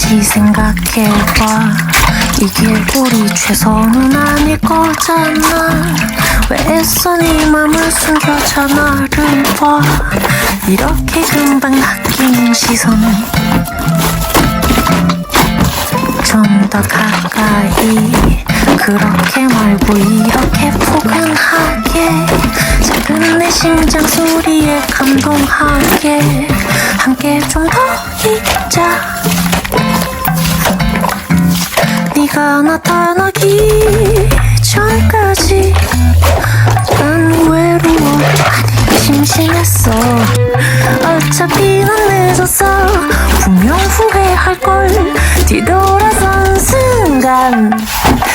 다시 생각해봐. 이게 우리 최선은 아닐 거잖아. 왜 애써 네 맘을 숨겨자 나를 봐? 이렇게 금방 낚이는 시선은 좀 더 가까이. 그렇게 말고 이렇게 포근하게. 작은 내 심장 소리에 감동하게. 함께 좀 더 있자 네가 나타나기 전까지 난 외로워. 심심했어. 어차피 난 늦었어. 분명 후회할걸. 뒤돌아